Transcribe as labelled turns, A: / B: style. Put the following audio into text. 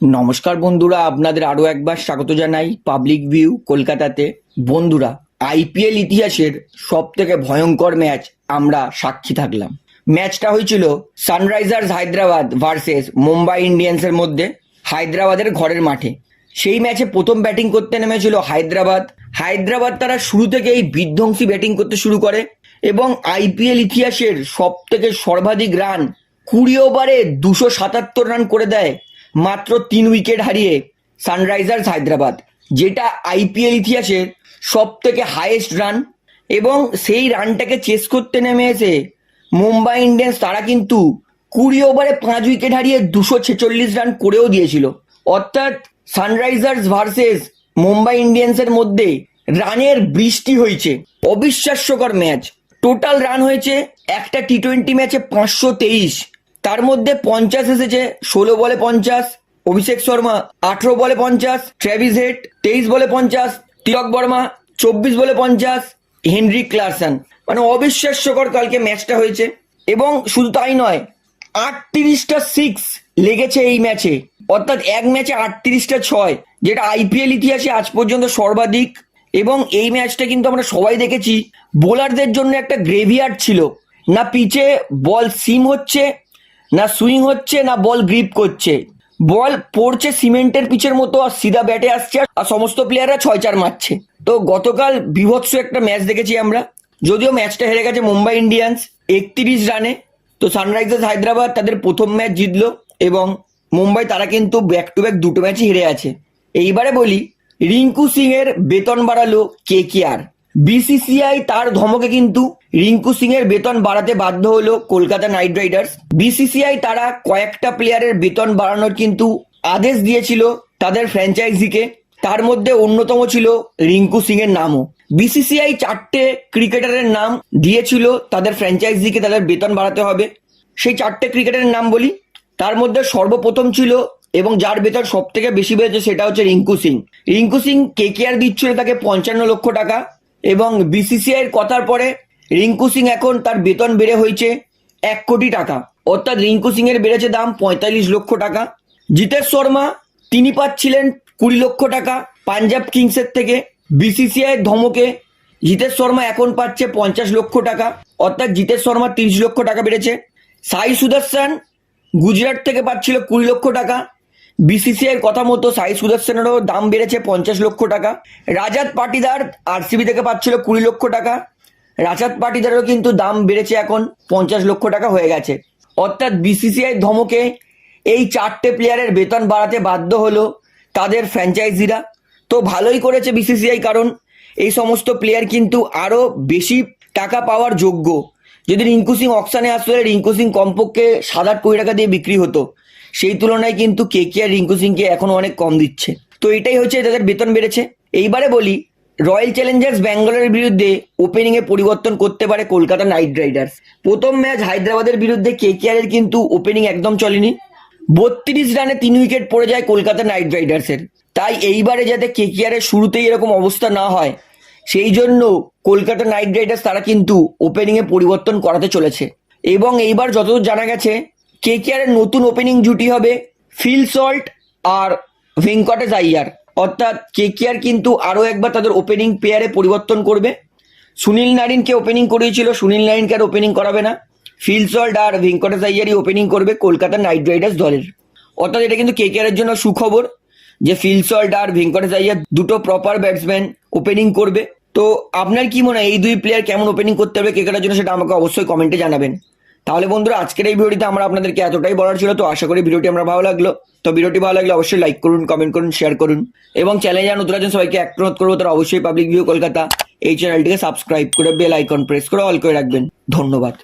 A: নমস্কার বন্ধুরা, আপনাদের আরও একবার স্বাগত জানাই পাবলিক ভিউ কলকাতাতে। বন্ধুরা আইপিএল ইতিহাসের সব থেকে ভয়ঙ্কর ম্যাচ আমরা সাক্ষী থাকলাম। ম্যাচটা হয়েছিল সানরাইজার্স হায়দ্রাবাদ ভার্সেস মুম্বাই ইন্ডিয়ান্সের মধ্যে, হায়দ্রাবাদের ঘরের মাঠে। সেই ম্যাচে প্রথম ব্যাটিং করতে নেমেছিল হায়দ্রাবাদ। হায়দ্রাবাদ তারা শুরু থেকেই বিধ্বংসী ব্যাটিং করতে শুরু করে এবং আইপিএল ইতিহাসের সব থেকে সর্বাধিক রান কুড়ি ওভারে দুশো সাতাত্তর রান করে দেয় মাত্র তিন উইকেট হারিয়ে সানরাইজার্স হায়দ্রাবাদ, যেটা আইপিএল ইতিহাসের সব থেকে হাইয়েস্ট রান এবং সেই রানটাকে চেস করতে নেমে এসে মুম্বাই ইন্ডিয়ান্স তারা কিন্তু কুড়ি ওভারে পাঁচ উইকেট হারিয়ে দুশো ছেচল্লিশ রান করেও দিয়েছিল। অর্থাৎ সানরাইজার্স ভার্সেস মুম্বাই ইন্ডিয়ান্সের মধ্যে রানের বৃষ্টি হয়েছে। অবিশ্বাস্যকর ম্যাচ টোটাল রান হয়েছে একটা টি টোয়েন্টি ম্যাচে পাঁচশো তেইশ। তার মধ্যে পঞ্চাশ এসেছে, ষোলো বলে পঞ্চাশ, অভিষেক শর্মা আঠেরো বলে পঞ্চাশ ট্রেভিস হেড তেইশ বলে পঞ্চাশ, তিলক বর্মা চব্বিশ বলে পঞ্চাশ, হেনরি ক্লার্সন। মানে অবিশ্বাস্যকর কালকে ম্যাচটা হয়েছে। এবং শুধু তাই নয়, আটত্রিশটা সিক্স লেগেছে এই ম্যাচে। অর্থাৎ এক ম্যাচে আটত্রিশটা ছয়, যেটা আইপিএল ইতিহাসে আজ পর্যন্ত সর্বাধিক। এবং এই ম্যাচটা কিন্তু আমরা সবাই দেখেছি, বোলারদের জন্য একটা গ্রেভিয়ার্ড ছিল। না পিচে বল সিম হচ্ছে না সুইং হচ্ছে, না বল গ্রিপ করছে। বল পড়ছে সিমেন্টের পিচের মতো আর সিধা ব্যাটে আসছে আর সমস্ত প্লেয়াররা ছয় চার মারছে। তো গতকাল বিভৎস একটা ম্যাচ দেখেছি আমরা। যদিও ম্যাচটা হেরে গেছে মুম্বাই ইন্ডিয়ান্স একত্রিশ রানে। তো সানরাইজার্স হায়দ্রাবাদ তাদের প্রথম ম্যাচ জিতলো এবং মুম্বাই তারা কিন্তু ব্যাক টু ব্যাক দুটো ম্যাচই হেরে আছে। এইবারে বলি, রিঙ্কু সিং এর বেতন বাড়ালো কে কে আর? বিসিসিআই তার ধমকে কিন্তু রিঙ্কু সিং এর বেতন বাড়াতে বাধ্য হলো কলকাতা নাইট রাইডার্স। বিসিসিআই তারা কয়েকটা প্লেয়ারের বেতন বাড়ানোর কিন্তু আদেশ দিয়েছিল তাদের ফ্র্যাঞ্চাইজিকে তার মধ্যে অন্যতম ছিল রিঙ্কু সিং এর নামও বিসিসিআই চারটে ক্রিকেটারের নাম দিয়েছিল তাদের ফ্র্যাঞ্চাইজিকে তাদের বেতন বাড়াতে হবে। সেই চারটে ক্রিকেটারের নাম বলি। তার মধ্যে সর্বপ্রথম ছিল এবং যার বেতন সব থেকে বেশি বেড়েছে সেটা হচ্ছে রিঙ্কু সিং। রিঙ্কু সিং কে কে আর দিচ্ছিল তাকে পঞ্চান্ন লক্ষ টাকা। এবং বিসিসিআই এর কথার পরে রিঙ্কু সিং এখন তার বেতন বেড়ে হয়েছে এক কোটি টাকা। অর্থাৎ রিঙ্কু সিং এর বেড়েছে দাম পঁয়তাল্লিশ লক্ষ টাকা। জিতেশ শর্মা, তিনি পাচ্ছিলেন কুড়ি লক্ষ টাকা পাঞ্জাব কিংসের থেকে। বিসিসিআইয়ের ধমকে, জিতেশ শর্মা এখন পাচ্ছে পঞ্চাশ লক্ষ টাকা। অর্থাৎ জিতেশ শর্মা তিরিশ লক্ষ টাকা বেড়েছে। সাই সুদর্শন গুজরাট থেকে পাচ্ছিল কুড়ি লক্ষ টাকা। বিসিসিআইয়ের কথা মতো সাই সুদর্শনেরও দাম বেড়েছে পঞ্চাশ লক্ষ টাকা। রাজাত পাটিদার আরসিবি থেকে পাচ্ছিল কুড়ি লক্ষ টাকা। রাজাত পাটিদারেরও কিন্তু দাম বেড়েছে এখন পঞ্চাশ লক্ষ টাকা হয়ে গেছে। অর্থাৎ বিসিসিআই ধমকে এই চারটে প্লেয়ারের বেতন বাড়াতে বাধ্য হলো তাদের ফ্র্যাঞ্চাইজিরা তো ভালোই করেছে বিসিসিআই কারণ এই সমস্ত প্লেয়ার কিন্তু আরও বেশি টাকা পাওয়ার যোগ্য। যদি রিঙ্কু সিং অকশানে আসতো, তাহলে রিঙ্কু সিং কমপক্ষে সাত আট কোটি টাকা দিয়ে বিক্রি হতো। সেই তুলনায় কিন্তু কে কে আর রিঙ্কু সিংকে এখনও অনেক কম দিচ্ছে। তো এটাই হচ্ছে তাদের বেতন বেড়েছে। এইবারে বলি রয়্যাল চ্যালেঞ্জার্স ব্যাঙ্গালোরের বিরুদ্ধে ওপেনিং এ পরিবর্তন করতে পারে কলকাতা নাইট রাইডার্স প্রথম ম্যাচ হায়দ্রাবাদের বিরুদ্ধে কে কে আর এর কিন্তু ওপেনিং একদম চলেনি। বত্রিশ রানে তিন উইকেট পড়ে যায় কলকাতা নাইট রাইডার্সের তাই এইবারে যাতে কে কে আর এর শুরুতেই এরকম অবস্থা না হয়, সেই জন্য কলকাতা নাইট রাইডার্স তারা কিন্তু ওপেনিং এ পরিবর্তন করাতে চলেছে। এবং এইবার যতদূর জানা গেছে কে কে আর এর নতুন ওপেনিং জুটি হবে ফিল সল্ট আর ভেঙ্কটেশ আইয়ার অর্থাৎ কে কিন্তু আরও একবার তাদের ওপেনিং পেয়ারে পরিবর্তন করবে। সুনীল নারিনকে ওপেনিং করিয়েছিল সুনীল নারিনকে আর ওপেনিং করাবে না। ফিল সল্ট আর ভেঙ্কটেশ আইয়ারই ওপেনিং করবে কলকাতা নাইট রাইডার্স দলের। অর্থাৎ এটা কিন্তু কে কে আর এর জন্য সুখবর যে ফিল সল্ট আর ভেঙ্কটেশ আইয়ার দুটো প্রপার ব্যাটসম্যান ওপেনিং করবে। তো আপনার কি মনে হয়, এই দুই প্লেয়ার কেমন ওপেনিং করতে হবে ক্রিকেটের জন্য সেটা আমাকে অবশ্যই কমেন্টে জানাবেন। তাহলে বন্ধুরা, আজকের এই ভিডিওটিতে আমরা আপনাদেরকে এতটাই বলার ছিল, তো আশা করি ভিডিওটি আমরা ভালো লাগল। তো ভিডিওটি ভালো লাগলে অবশ্যই লাইক করুন কমেন্ট করুন শেয়ার করুন। এবং চ্যানেলে যারা নতুন আছেন, সবাইকে এক অনুরোধ করব, তারা অবশ্যই পাবলিক ভিউ কলকাতা এই চ্যানেলটিকে সাবস্ক্রাইব করে বেল আইকন প্রেস করে অল করে রাখবেন। ধন্যবাদ।